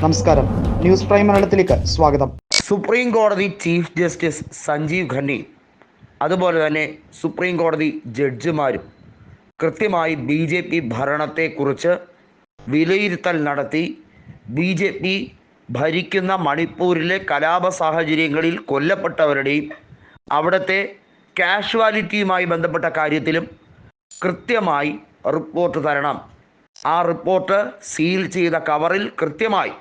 നമസ്കാരം. News prime മലയാളത്തിലേക്ക് സ്വാഗതം. സുപ്രീം കോടതി ചീഫ് ജസ്റ്റിസ് സഞ്ജീവ് ഖന്നയും അതുപോലെ തന്നെ സുപ്രീം കോടതി ജഡ്ജിമാരും കൃത്യമായി ബി ജെ പി ഭരണത്തെക്കുറിച്ച് വിലയിരുത്തൽ നടത്തി. ബി ജെ പി ഭരിക്കുന്ന മണിപ്പൂരിലെ കലാപ സാഹചര്യങ്ങളിൽ കൊല്ലപ്പെട്ടവരുടെയും അവിടുത്തെ കാഷ്വാലിറ്റിയുമായി ബന്ധപ്പെട്ട കാര്യത്തിലും കൃത്യമായി റിപ്പോർട്ട് തരണം. ആ റിപ്പോർട്ട് സീൽ ചെയ്ത കവറിൽ കൃത്യമായി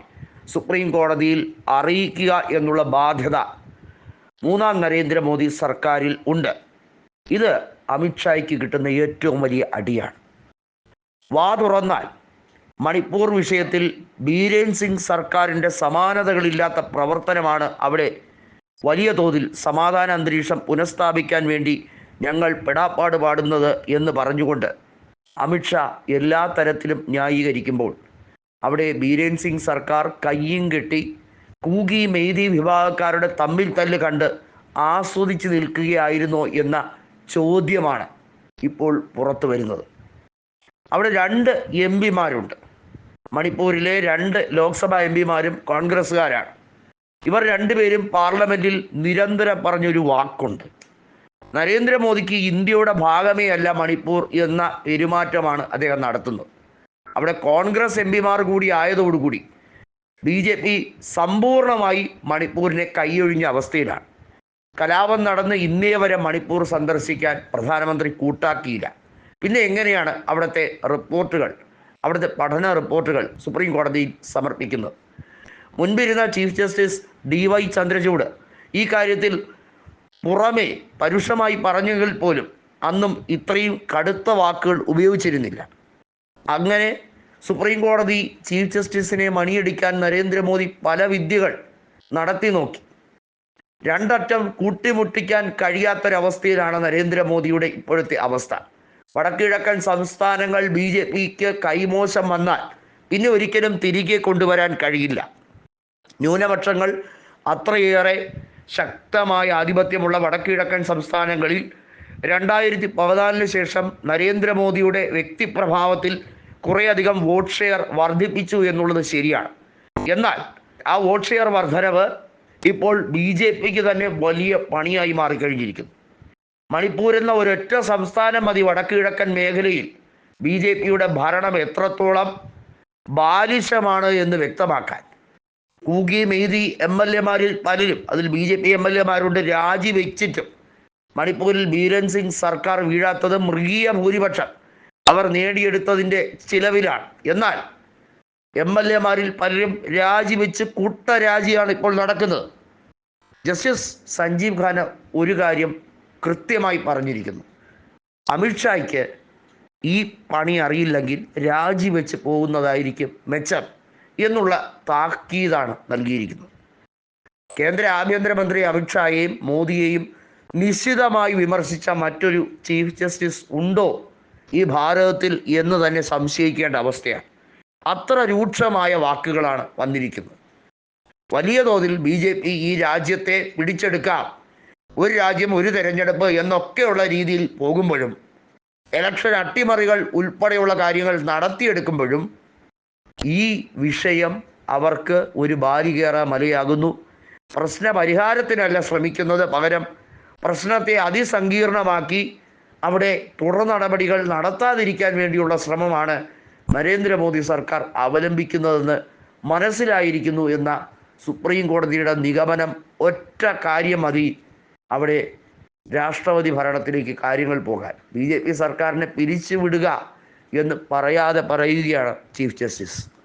സുപ്രീം കോടതിയിൽ അറിയിക്കുക എന്നുള്ള ബാധ്യത മൂന്നാം നരേന്ദ്രമോദി സർക്കാരിൽ ഉണ്ട്. ഇത് അമിത്ഷായ്ക്ക് കിട്ടുന്ന ഏറ്റവും വലിയ അടിയാണ്. വാ തുറന്നാൽ മണിപ്പൂർ വിഷയത്തിൽ ബീരേൻ സിംഗ് സർക്കാരിന്റെ സമാനതകളില്ലാത്ത പ്രവർത്തനമാണ് അവിടെ വലിയ തോതിൽ സമാധാന അന്തരീക്ഷം പുനഃസ്ഥാപിക്കാൻ വേണ്ടി ഞങ്ങൾ പെടാപ്പാട് പാടുന്നത് എന്ന് പറഞ്ഞുകൊണ്ട് അമിത്ഷാ എല്ലാ തരത്തിലും ന്യായീകരിക്കുമ്പോൾ അവിടെ ബീരേൻ സിംഗ് സർക്കാർ കയ്യും കെട്ടി കൂകി മെയ്തി വിഭാഗക്കാരുടെ തമ്മിൽ തല്ല് കണ്ട് ആസ്വദിച്ച് നിൽക്കുകയായിരുന്നോ എന്ന ചോദ്യമാണ് ഇപ്പോൾ പുറത്തു വരുന്നത്. അവിടെ രണ്ട് എം പിമാരുണ്ട്. മണിപ്പൂരിലെ രണ്ട് ലോക്സഭാ എം പിമാരും കോൺഗ്രസ്സുകാരാണ്. ഇവർ രണ്ടുപേരും പാർലമെന്റിൽ നിരന്തരം പറഞ്ഞൊരു വാക്കുണ്ട്. നരേന്ദ്രമോദിക്ക് ഇന്ത്യയുടെ ഭാഗമേ അല്ല മണിപ്പൂർ എന്ന പെരുമാറ്റമാണ് അദ്ദേഹം നടത്തുന്നത്. അവിടെ കോൺഗ്രസ് എം പിമാർ കൂടി ആയതോടുകൂടി ബി ജെ പി സമ്പൂർണമായി മണിപ്പൂരിനെ കൈയൊഴിഞ്ഞ അവസ്ഥയിലാണ്. കലാപം നടന്ന് ഇന്നേ വരെ മണിപ്പൂർ സന്ദർശിക്കാൻ പ്രധാനമന്ത്രി കൂട്ടാക്കിയില്ല. പിന്നെ എങ്ങനെയാണ് അവിടുത്തെ റിപ്പോർട്ടുകൾ? അവിടുത്തെ പഠന റിപ്പോർട്ടുകൾ സുപ്രീം കോടതിയിൽ സമർപ്പിക്കുന്നത്? മുൻപിരുന്ന chief justice D Y Chandrachud ഈ കാര്യത്തിൽ പുറമേ പരുഷമായി പറഞ്ഞെങ്കിൽ പോലും അന്നും ഇത്രയും കടുത്ത വാക്കുകൾ ഉപയോഗിച്ചിരുന്നില്ല. അങ്ങനെ സുപ്രീം കോടതി ചീഫ് ജസ്റ്റിസിനെ മണിയടിക്കാൻ നരേന്ദ്രമോദി പല വിദ്യകൾ നടത്തി നോക്കി. രണ്ടറ്റം കൂട്ടിമുട്ടിക്കാൻ കഴിയാത്തൊരവസ്ഥയിലാണ് നരേന്ദ്രമോദിയുടെ ഇപ്പോഴത്തെ അവസ്ഥ. വടക്കിഴക്കൻ സംസ്ഥാനങ്ങൾ ബി ജെ പിക്ക് കൈമോശം വന്നാൽ പിന്നെ ഒരിക്കലും തിരികെ കൊണ്ടുവരാൻ കഴിയില്ല. ന്യൂനപക്ഷങ്ങൾ അത്രയേറെ ശക്തമായ ആധിപത്യമുള്ള വടക്കിഴക്കൻ സംസ്ഥാനങ്ങളിൽ രണ്ടായിരത്തി പതിനാലിന് ശേഷം നരേന്ദ്രമോദിയുടെ വ്യക്തിപ്രഭാവത്തിൽ കുറേയധികം വോട്ട് ഷെയർ വർദ്ധിപ്പിച്ചു എന്നുള്ളത് ശരിയാണ്. എന്നാൽ ആ വോട്ട് ഷെയർ വർധനവ് ഇപ്പോൾ ബി ജെ പിക്ക് തന്നെ വലിയ പണിയായി മാറിക്കഴിഞ്ഞിരിക്കുന്നു. മണിപ്പൂർ എന്ന ഒരൊറ്റ സംസ്ഥാനം മതി വടക്കിഴക്കൻ മേഖലയിൽ ബി ജെ പിയുടെ ഭരണം എത്രത്തോളം ബാലിശമാണ് എന്ന് വ്യക്തമാക്കാൻ. കൂകി മെയ്തി എം എൽ എമാരിൽ പലരും അതിൽ B J P M L എമാരുണ്ട് രാജിവെച്ചിട്ടും മണിപ്പൂരിൽ ബീരൻ സിംഗ് സർക്കാർ വീഴാത്തത് മൃഗീയ ഭൂരിപക്ഷം അവർ നേടിയെടുത്തതിന്റെ ചിലവിലാണ്. എന്നാൽ എം എൽ എമാരിൽ പലരും രാജിവെച്ച് കൂട്ടരാജിയാണ് ഇപ്പോൾ നടക്കുന്നത്. ജസ്റ്റിസ് സഞ്ജീവ് ഖാന ഒരു കാര്യം കൃത്യമായി പറഞ്ഞിരിക്കുന്നു. അമിത്ഷായ്ക്ക് ഈ പണി അറിയില്ലെങ്കിൽ രാജിവെച്ച് പോകുന്നതായിരിക്കും മെച്ചം എന്നുള്ള താക്കീതാണ് നൽകിയിരിക്കുന്നത്. കേന്ദ്ര ആഭ്യന്തരമന്ത്രി അമിത്ഷായെയും മോദിയെയും നിശ്ചിതമായി വിമർശിച്ച മറ്റൊരു ചീഫ് ജസ്റ്റിസ് ഉണ്ടോ ഈ ഭാരതത്തിൽ എന്ന് തന്നെ സംശയിക്കേണ്ട അവസ്ഥയാണ്. അത്ര രൂക്ഷമായ വാക്കുകളാണ് വന്നിരിക്കുന്നത്. വലിയ തോതിൽ ബി ജെ പി ഈ രാജ്യത്തെ പിടിച്ചെടുക്കാം. ഒരു രാജ്യം ഒരു തെരഞ്ഞെടുപ്പ് എന്നൊക്കെയുള്ള രീതിയിൽ പോകുമ്പോഴും ഇലക്ഷൻ അട്ടിമറികൾ ഉൾപ്പെടെയുള്ള കാര്യങ്ങൾ നടത്തിയെടുക്കുമ്പോഴും ഈ വിഷയം അവർക്ക് ഒരു ബാലികേറ മലയാകുന്നു. പ്രശ്ന പരിഹാരത്തിനല്ല ശ്രമിക്കുന്നത് പകരം പ്രശ്നത്തെ അതിസങ്കീർണമാക്കി അവിടെ തുടർ നടപടികൾ നടത്താതിരിക്കാൻ വേണ്ടിയുള്ള ശ്രമമാണ് നരേന്ദ്രമോദി സർക്കാർ അവലംബിക്കുന്നതെന്ന് മനസ്സിലായിരിക്കുന്നു എന്ന സുപ്രീം കോടതിയുടെ നിഗമനം ഒറ്റ കാര്യം മതി. അവിടെ രാഷ്ട്രപതി ഭരണത്തിലേക്ക് കാര്യങ്ങൾ പോകാൻ. ബി ജെ പി സർക്കാരിനെ പിരിച്ചുവിടുക എന്ന് പറയാതെ പറയുകയാണ് ചീഫ് ജസ്റ്റിസ്.